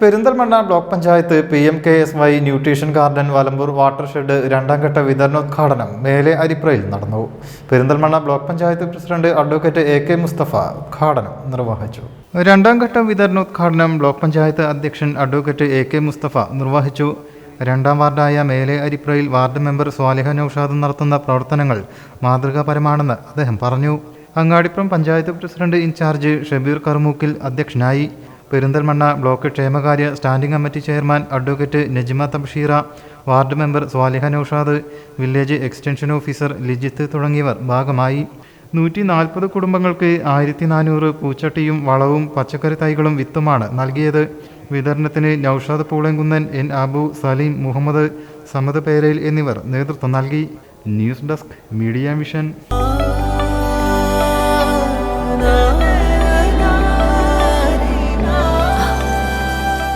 Perinthalmanna block panchayat P M K S Y nutrition garden Valamboor watershed രണ്ടാം ഘട്ട വിതരണോദ്ഘാടനം മേലെ അരിപ്രയിൽ നടന്നു. Perinthalmanna block panchayat president advocate A K Mustafa ഉദ്ഘാടനം നിർവഹിച്ചു. രണ്ടാം ഘട്ട വിതരണോദ്ഘാടനം ബ്ലോക്ക് പഞ്ചായത്ത് അധ്യക്ഷൻ അഡ്വക്കേറ്റ് എ കെ മുസ്തഫ നിർവഹിച്ചു. രണ്ടാം വാർഡായ മേലെ അരിപ്രയിൽ വാർഡ് മെമ്പർ സ്വാലിഹ നൌഷാദ് നടത്തുന്ന പ്രവർത്തനങ്ങൾ മാതൃകാപരമാണെന്ന് അദ്ദേഹം പറഞ്ഞു. Angadipuram panchayat president in charge Shabeer Karmookkil അധ്യക്ഷനായി. പെരിന്തൽമണ്ണ ബ്ലോക്ക് ക്ഷേമകാര്യ standing committee chairman advocate Najma Tabsheera ward member Swaliha Noushad village extension officer Lijith തുടങ്ങിയവർ ഭാഗമായി. നൂറ്റി നാൽപ്പത് കുടുംബങ്ങൾക്ക് ആയിരത്തി നാനൂറ് പൂച്ചട്ടിയും വളവും പച്ചക്കറി തൈകളും വിത്തുമാണ് നൽകിയത്. വിതരണത്തിന് നൌഷാദ് പൂളങ്കുന്നൻ എൻ അബു സലീം മുഹമ്മദ് സമദ് പേരയിൽ എന്നിവർ നേതൃത്വം നൽകി. News desk media vision